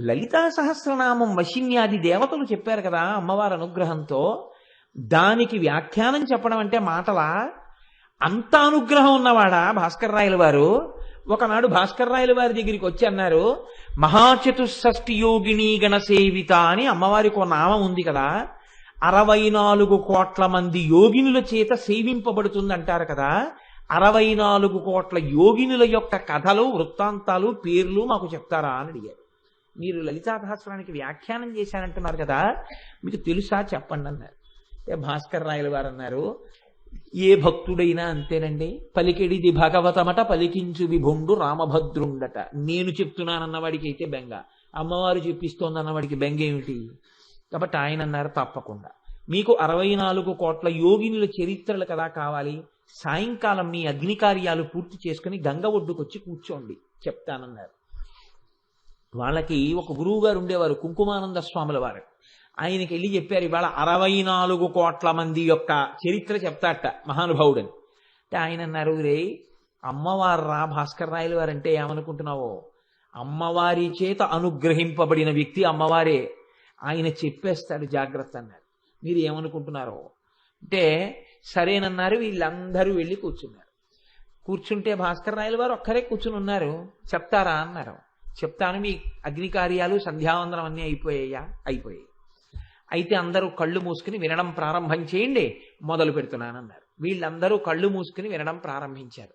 లలితా సహస్రనామం వశిన్యాది దేవతలు చెప్పారు కదా అమ్మవారి అనుగ్రహంతో దానికి వ్యాఖ్యానం చెప్పడం అంటే మాటలా? అంత అనుగ్రహం ఉన్నవాడా భాస్కర్ రాయల వారు? ఒకనాడు భాస్కర్ రాయల వారి దగ్గరికి వచ్చి అన్నారు మహాచతుషష్ఠి యోగిని గణసేవిత అని అమ్మవారికి ఒక నామం ఉంది కదా. అరవై నాలుగు కోట్ల మంది యోగినుల చేత సేవింపబడుతుంది అంటారు కదా. అరవై నాలుగు కోట్ల యోగినుల యొక్క కథలు వృత్తాంతాలు పేర్లు మాకు చెప్తారా అని అడిగారు. మీరు లలితా సహస్రానికి వ్యాఖ్యానం చేశానంటున్నారు కదా మీకు తెలుసా చెప్పండి అన్నారు. భాస్కర్ రాయల వారు అన్నారు ఏ భక్తుడైనా అంతేనండి. పలికెడిది భగవతమట పలికించు విభుండు రామభద్రుండట. నేను చెప్తున్నానన్నవాడికి అయితే బెంగ. అమ్మవారు చెప్పిస్తోందన్నవాడికి బెంగ ఏమిటి? కాబట్టి ఆయన అన్నారు తప్పకుండా. మీకు అరవై నాలుగు కోట్ల యోగినుల చరిత్రలు కదా కావాలి. సాయంకాలం మీ అగ్ని కార్యాలు పూర్తి చేసుకుని గంగ ఒడ్డుకొచ్చి కూర్చోండి చెప్తానన్నారు. వాళ్ళకి ఒక గురువు గారు ఉండేవారు కుంకుమానంద స్వాముల వారు. ఆయనకి వెళ్ళి చెప్పారు ఇవాళ అరవై నాలుగు కోట్ల మంది యొక్క చరిత్ర చెప్తాట మహానుభావుడని. అంటే ఆయన అన్నారు రే అమ్మవారు రా భాస్కర్ రాయలు వారు అంటే ఏమనుకుంటున్నావో? అమ్మవారి చేత అనుగ్రహింపబడిన వ్యక్తి అమ్మవారే. ఆయన చెప్పేస్తాడు జాగ్రత్త అన్నారు. మీరు ఏమనుకుంటున్నారో? అంటే సరేనన్నారు వీళ్ళందరూ వెళ్ళి కూర్చున్నారు. కూర్చుంటే భాస్కర్ రాయల వారు ఒక్కరే కూర్చుని ఉన్నారు. చెప్తారా? అన్నారు. చెప్తాను మీ అగ్ని కార్యాలు సంధ్యావందనం అన్నీ అయిపోయాయా? అయిపోయాయి. అయితే అందరూ కళ్ళు మూసుకుని వినడం ప్రారంభం చేయండి మొదలు పెడుతున్నానన్నారు. వీళ్ళందరూ కళ్ళు మూసుకుని వినడం ప్రారంభించారు.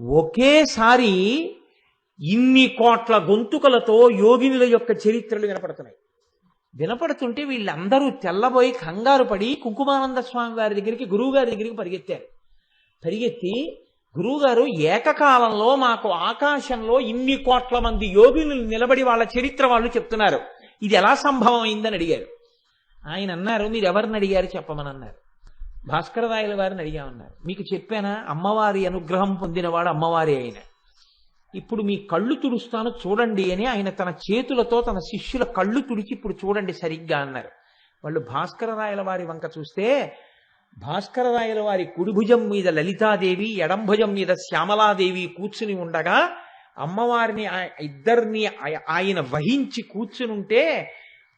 ఒకేసారి ఇన్ని కోట్ల గొంతుకలతో యోగినుల యొక్క చరిత్రలు వినపడుతున్నాయి. వినపడుతుంటే వీళ్ళందరూ తెల్లబోయి కంగారు పడి కుంకుమానంద స్వామి వారి దగ్గరికి గురువు గారి దగ్గరికి పరిగెత్తారు. పరిగెత్తి గురువుగారు ఏకకాలంలో మాకు ఆకాశంలో ఇన్ని కోట్ల మంది యోగులు నిలబడి వాళ్ళ చరిత్ర వాళ్ళు చెప్తున్నారు. ఇది ఎలా సంభవం అయిందని అడిగారు. ఆయన అన్నారు మీరు ఎవరిని అడిగారు చెప్పమని అన్నారు భాస్కరరాయల వారిని అడిగామన్నారు. మీకు చెప్పానా? అమ్మవారి అనుగ్రహం పొందినవాడు అమ్మవారి ఆయన. ఇప్పుడు మీ కళ్ళు తుడుస్తాను చూడండి అని ఆయన తన చేతులతో తన శిష్యుల కళ్ళు తుడిచి ఇప్పుడు చూడండి సరిగ్గా అన్నారు. వాళ్ళు భాస్కరరాయల వారి వంక చూస్తే భాస్కర రాయల వారి కుడిభుజం మీద లలితాదేవి ఎడంభుజం మీద శ్యామలాదేవి కూర్చుని ఉండగా అమ్మవారిని ఇద్దరిని ఆయ- ఆయన వహించి కూర్చునుంటే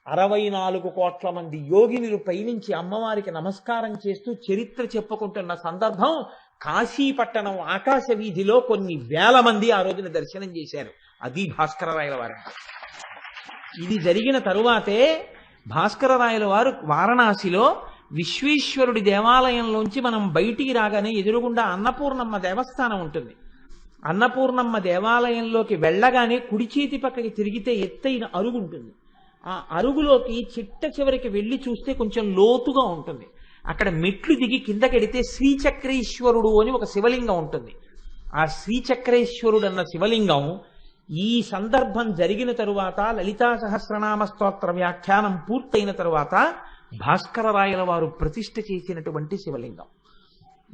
అరవై నాలుగు కోట్ల మంది యోగినులు పైనుంచి అమ్మవారికి నమస్కారం చేస్తూ చరిత్ర చెప్పుకుంటున్న సందర్భం కాశీపట్టణం ఆకాశ వీధిలో కొన్ని వేల మంది ఆ రోజున దర్శనం చేశారు. అది భాస్కర రాయల వారి. ఇది జరిగిన తరువాతే భాస్కర రాయల వారు వారణాసిలో విశ్వేశ్వరుడి దేవాలయంలోంచి మనం బయటికి రాగానే ఎదురుగుండా అన్నపూర్ణమ్మ దేవస్థానం ఉంటుంది. అన్నపూర్ణమ్మ దేవాలయంలోకి వెళ్ళగానే కుడి చేతి పక్కకి తిరిగితే ఎత్తైన అరుగు ఉంటుంది. ఆ అరుగులోకి చిట్ట చివరికి వెళ్ళి చూస్తే కొంచెం లోతుగా ఉంటుంది. అక్కడ మెట్లు దిగి కిందకెడితే శ్రీచక్రేశ్వరుడు అని ఒక శివలింగం ఉంటుంది. ఆ శ్రీచక్రేశ్వరుడు అన్న శివలింగం ఈ సందర్భం జరిగిన తరువాత లలితా సహస్రనామ స్తోత్ర వ్యాఖ్యానం పూర్తయిన తరువాత భాస్కర రాయల వారు ప్రతిష్ఠ చేసినటువంటి శివలింగం.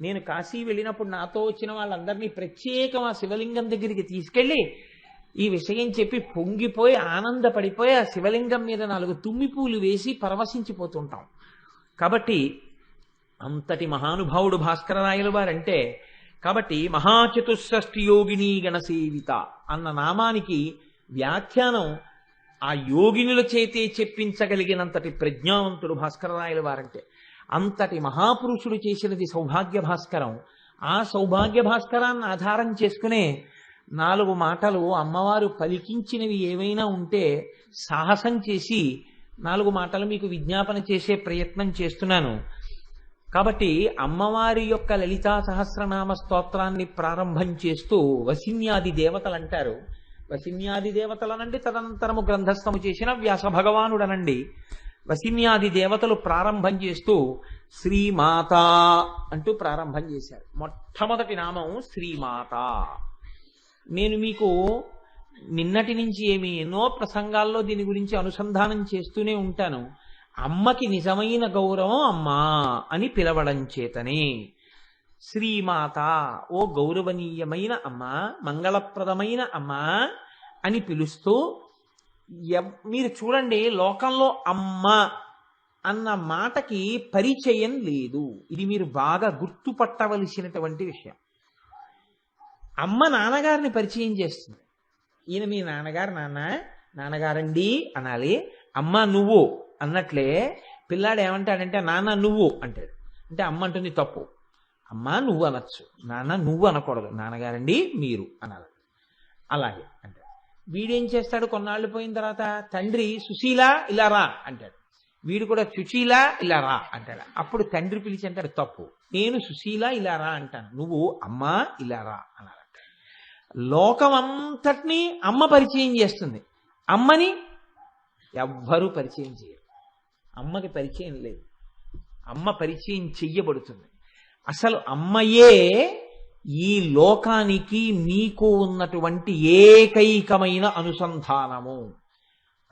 నేను కాశీ వెళ్ళినప్పుడు నాతో వచ్చిన వాళ్ళందరినీ ప్రత్యేకం ఆ శివలింగం దగ్గరికి తీసుకెళ్ళి ఈ విషయం చెప్పి పొంగిపోయి ఆనందపడిపోయి ఆ శివలింగం మీద నాలుగు తుమ్మి పూలు వేసి పరవశించిపోతుంటాం. కాబట్టి అంతటి మహానుభావుడు భాస్కర రాయల వారంటే కాబట్టి మహాచతుషష్ఠి యోగిని గణసేవిత అన్న నామానికి వ్యాఖ్యానం ఆ యోగినుల చేతే చెప్పించగలిగినంతటి ప్రజ్ఞావంతుడు భాస్కరరాయల వారంటే. అంతటి మహాపురుషుడు చేసినది సౌభాగ్య భాస్కరం. ఆ సౌభాగ్య భాస్కరాన్ని ఆధారం చేసుకునే నాలుగు మాటలు అమ్మవారు పలికించినవి ఏవైనా ఉంటే సాహసం చేసి నాలుగు మాటలు మీకు విజ్ఞాపన చేసే ప్రయత్నం చేస్తున్నాను. కాబట్టి అమ్మవారి యొక్క లలితా సహస్రనామ స్తోత్రాన్ని ప్రారంభం చేస్తూ వసిన్యాది దేవతలు అంటారు వసిన్యాది దేవతలనండి తదనంతరము గ్రంథస్థము చేసిన వ్యాస భగవానుడనండి వసిన్యాది దేవతలు ప్రారంభం చేస్తూ శ్రీమాత అంటూ ప్రారంభం చేశారు. మొట్టమొదటి నామం శ్రీమాత. నేను మీకు నిన్నటి నుంచి ఏమి ఎన్నో ప్రసంగాల్లో దీని గురించి అనుసంధానం చేస్తూనే ఉంటాను. అమ్మకి నిజమైన గౌరవం అమ్మా అని పిలవడం చేతనే. శ్రీమాత ఓ గౌరవనీయమైన అమ్మ మంగళప్రదమైన అమ్మ అని పిలుస్తూ ఎవ్- మీరు చూడండి లోకంలో అమ్మ అన్న మాటకి పరిచయం లేదు. ఇది మీరు బాగా గుర్తుపట్టవలసినటువంటి విషయం. అమ్మ నాన్నగారిని పరిచయం చేస్తుంది. ఈయన మీ నాన్నగారు నాన్న నాన్నగారండి అనాలి. అమ్మ నువ్వు అన్నట్లే పిల్లాడు ఏమంటాడంటే నాన్న నువ్వు అంటాడు. అంటే అమ్మ అంటుంది తప్పు. అమ్మ నువ్వు అనొచ్చు. నాన్న నువ్వు అనకూడదు. నాన్నగారండి మీరు అనాలి. అలాగే అంటే వీడేం చేస్తాడు? కొన్నాళ్ళు పోయిన తర్వాత తండ్రి సుశీల ఇలా రా అంటాడు. వీడు కూడా సుశీల ఇలా రా అంటాడు. అప్పుడు తండ్రి పిలిచి అంటాడు తప్పు. నేను సుశీల ఇలా రా అంటాను. నువ్వు అమ్మా ఇలా రా అనాలి లోకం అంతటినీ అమ్మ పరిచయం చేస్తుంది. అమ్మని ఎవ్వరూ పరిచయం చేయరు. అమ్మకి పరిచయం లేదు. అమ్మ పరిచయం చెయ్యబడుతుంది. అసలు అమ్మయే ఈ లోకానికి మీకు ఉన్నటువంటి ఏకైకమైన అనుసంధానము.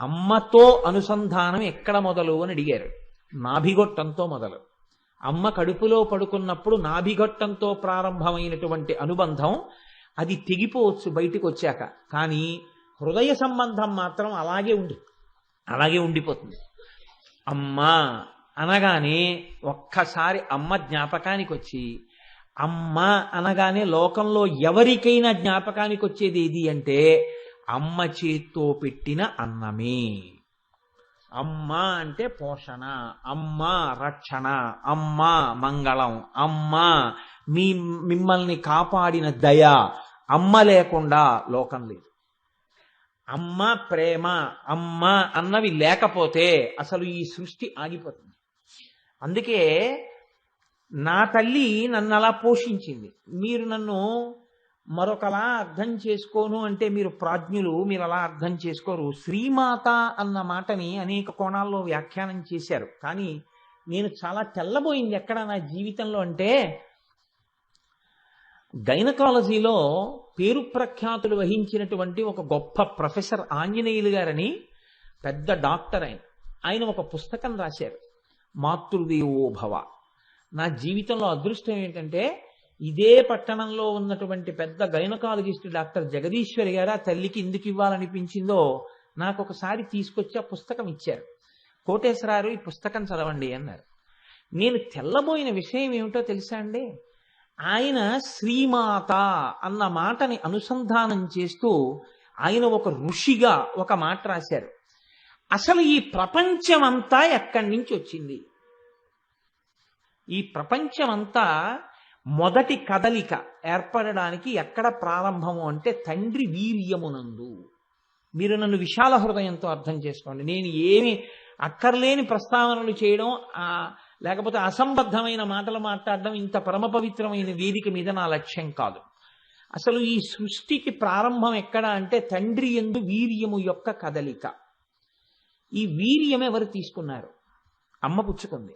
అమ్మతో అనుసంధానం ఎక్కడ మొదలు అని అడిగారు. నాభిగొట్టంతో మొదలు. అమ్మ కడుపులో పడుకున్నప్పుడు నాభిగొట్టంతో ప్రారంభమైనటువంటి అనుబంధం అది తెగిపోవచ్చు బయటికి వచ్చాక. కానీ హృదయ సంబంధం మాత్రం అలాగే ఉండి అలాగే ఉండిపోతుంది. అమ్మ అనగానే ఒక్కసారి అమ్మ జ్ఞాపకానికి వచ్చి అమ్మ అనగానే లోకంలో ఎవరికైనా జ్ఞాపకానికి వచ్చేది ఏది అంటే అమ్మ చేత్తో పెట్టిన అన్నమే. అమ్మ అంటే పోషణ అమ్మ రక్షణ అమ్మ మంగళం అమ్మ మీ మిమ్మల్ని కాపాడిన దయ అమ్మ లేకుండా లోకం లేదు. అమ్మ ప్రేమ అమ్మ అన్నవి లేకపోతే అసలు ఈ సృష్టి ఆగిపోతుంది. అందుకే నా తల్లి నన్ను అలా పోషించింది. మీరు నన్ను మరొకలా అర్థం చేసుకోను అంటే మీరు ప్రాజ్ఞులు మీరు అలా అర్థం చేసుకోరు. శ్రీమాత అన్న మాటని అనేక కోణాల్లో వ్యాఖ్యానం చేశారు. కానీ నేను చాలా తెల్లబోయింది ఎక్కడ నా జీవితంలో అంటే గైనకాలజీలో పేరు ప్రఖ్యాతులు వహించినటువంటి ఒక గొప్ప ప్రొఫెసర్ ఆంజనేయులు గారని పెద్ద డాక్టర్ ఆయన. ఆయన ఒక పుస్తకం రాశారు. మాతృదేవోభవ నా జీవితంలో అదృష్టం ఏంటంటే ఇదే పట్టణంలో ఉన్నటువంటి పెద్ద గైనకాలజిస్ట్ డాక్టర్ జగదీశ్వరి గారు ఆ తల్లికి ఎందుకు ఇవ్వాలనిపించిందో నాకు ఒకసారి తీసుకొచ్చి ఆ పుస్తకం ఇచ్చారు. కోటేశ్వరారు ఈ పుస్తకం చదవండి అన్నారు. నేను తెల్లబోయిన విషయం ఏమిటో తెలుసా అండి? ఆయన శ్రీమాత అన్న మాటని అనుసంధానం చేస్తూ ఆయన ఒక ఋషిగా ఒక మాట రాశారు. అసలు ఈ ప్రపంచమంతా ఎక్కడి నుంచి వచ్చింది? ఈ ప్రపంచమంతా మొదటి కదలిక ఏర్పడడానికి ఎక్కడ ప్రారంభము అంటే తండ్రి వీర్యమునందు. మీరు నన్ను విశాల హృదయంతో అర్థం చేసుకోండి. నేను ఏమి అక్కర్లేని ప్రస్తావనలు చేయడం ఆ లేకపోతే అసంబద్ధమైన మాటలు మాట్లాడడం ఇంత పరమ పవిత్రమైన వేదిక మీద నా లక్ష్యం కాదు. అసలు ఈ సృష్టికి ప్రారంభం ఎక్కడ అంటే తండ్రి ఎందు వీర్యము యొక్క కదలిక. ఈ వీర్యం ఎవరు తీసుకున్నారు? అమ్మ పుచ్చుకుంది.